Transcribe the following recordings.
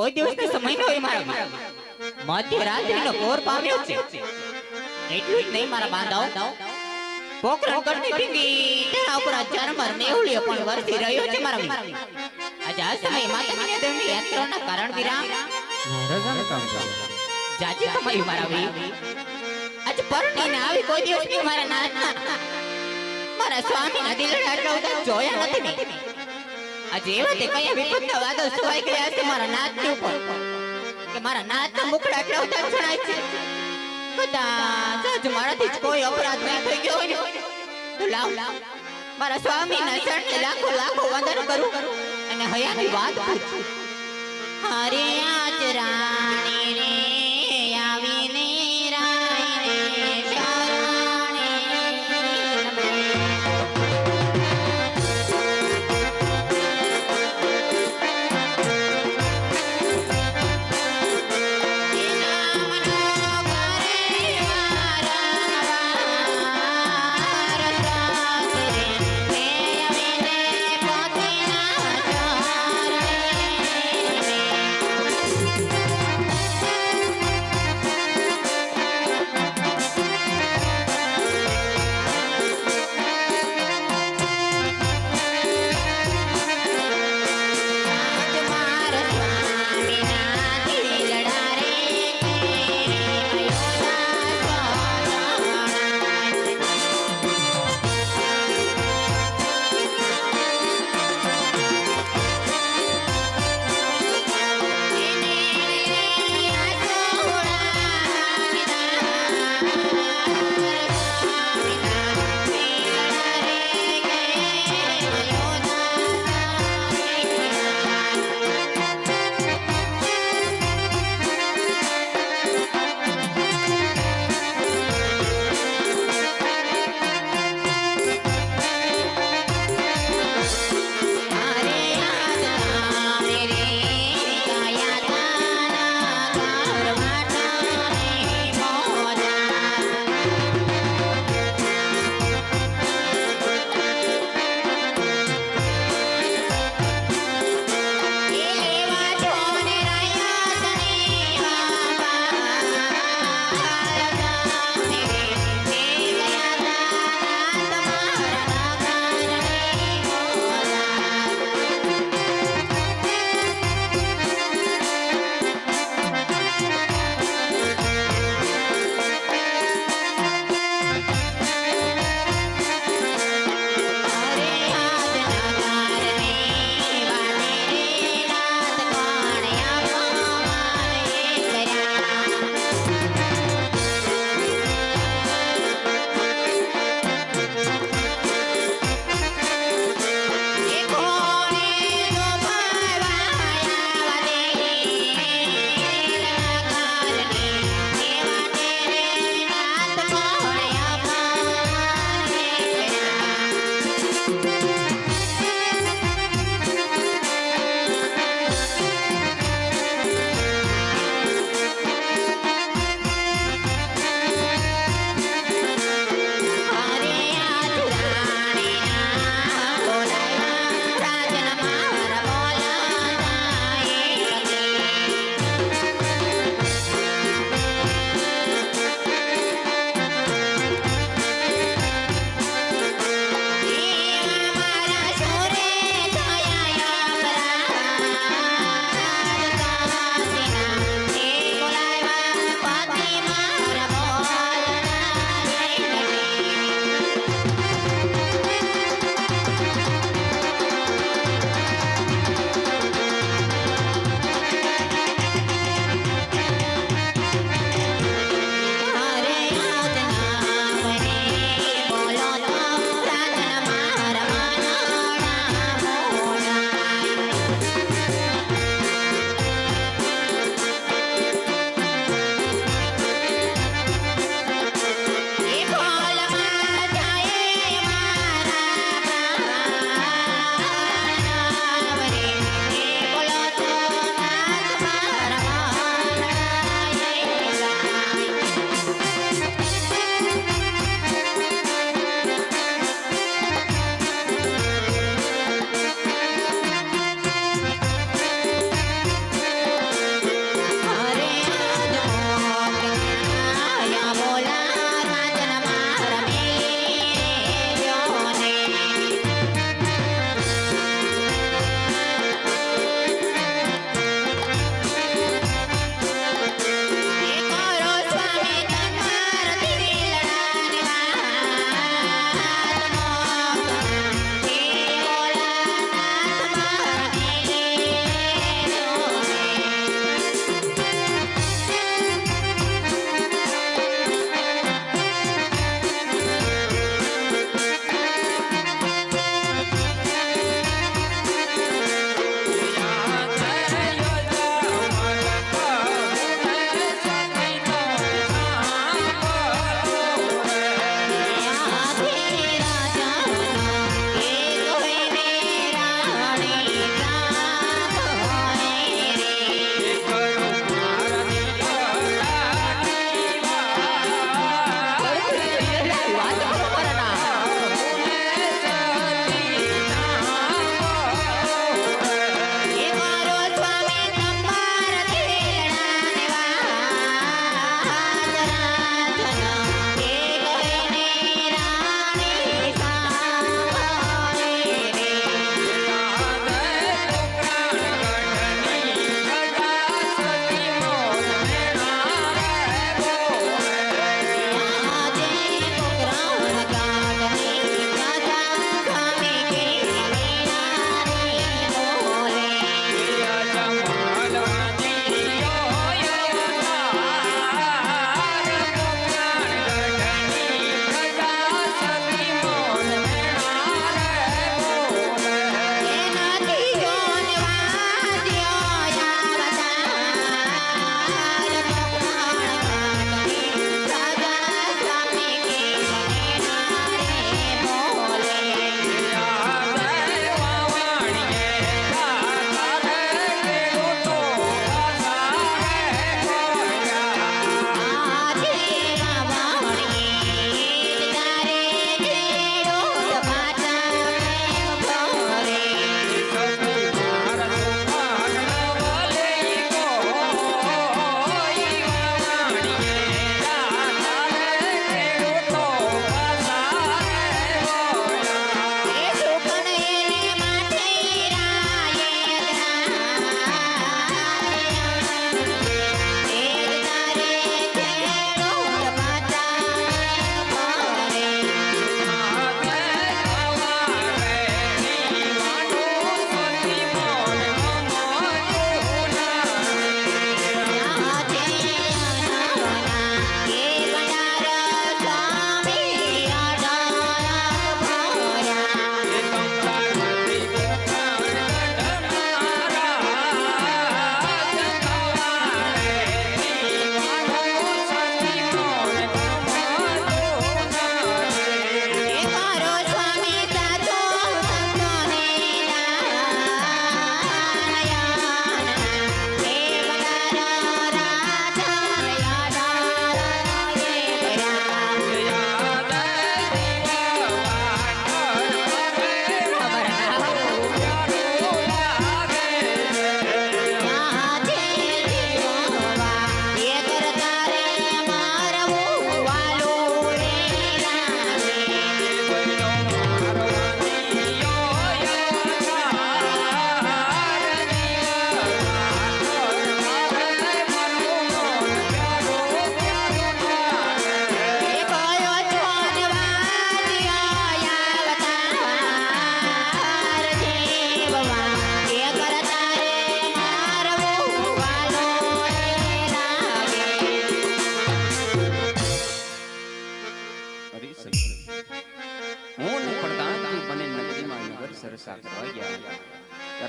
કોઈ દિવસનો સમય નો હોય મારા. મધ્ય રાત્રિનો પામ્યો છે. એટલું જ નહીં, મારા બાંધાઓ. આ સમયે કારણ વિરામ. રાજાને કામ આવી. કોઈ દિવસ મારા નાથના મારા સ્વામીના દિલડા આટલા જોયા નથી આજે એવા તે કયા વિપતના વાદળ સુવાઈ ગયા છે, મારા નાથની ઉપર? કે મારા નાથના મુખડા બધા જણાય છે. કદાચ આજ મારાથી જ કોઈ અપરાધ નહીં થઈ ગયો હોય. ને તો લાવ, મારા સ્વામીના ચરણે લાખો લાખો વંદન કરું. અને હયાની વાત પૂછું. હરે આજ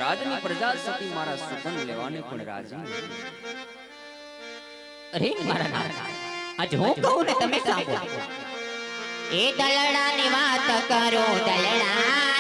રાજની પ્રજા સતી મારા સુગંધ લેવાને પણ રાજી અરે મારા નાથ, આજ હું કહું ને તમે સાંભળો. એ દલડાની વાત કરો દલડાની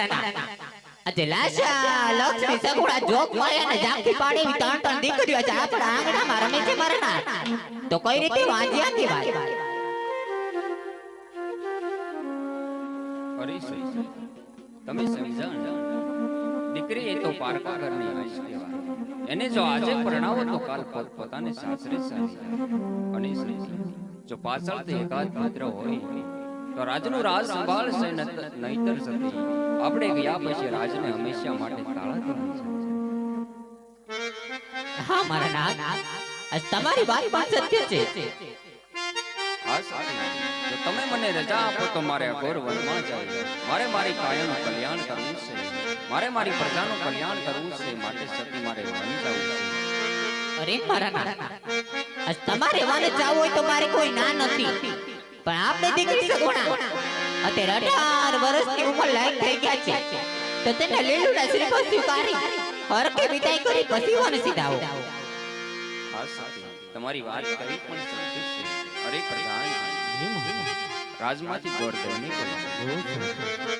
વાત અરે મારા આજે લાશા લક્ષ્મી સગુણા જોગ માયા ને જાગતી પાડી ત્રણ ત્રણ દીકરીઓ છે આપણા આંગણામાં રમે છે મારા તો કઈ રીતે વાંજ્યા થી ભાઈ તમે સમજાણ. દીકરી એ તો પારકા ઘરની આશ કહેવાય. એને જો આજે પરણાવો તો કાલ પોત પોતાને સાસરે અને જો પાછળથી એકાદ પુત્ર હોય તો રાજનું રાજ સંભાળશે નહીતર સતી આપણે ગયા પછી રાજને હંમેશા માટે તાળા દેવાના છે. હા મારા નાથ. તમારી વાત વાત સત્ય છે. હા સતી, જો તમે મને રજા આપો તો મારે અઘોર વનમાં જાય મારે મારી કાયાનું કલ્યાણ કરવું છે. મારે મારી પ્રજાનું કલ્યાણ કરવું છે. માટે સતી મારે વન જવું છે. અરે મારા તમારે વાને જાવું હોય તો મારે કોઈ ના નથી. પણ આપણે દીકરી સગુણા. અત્યારે અઢાર વર્ષની ઉંમર લાયક થઈ ગયા છે. તો તેને લીલુડા શ્રીફળ સ્વીકારી હરકે વિદાય કરી પછી વન સીધાવો. હા તમારી વાત કરી પણ સંતુષ્ટ છે. અરે પ્રધાન. રાજમાંથી નહીં બોલાવો.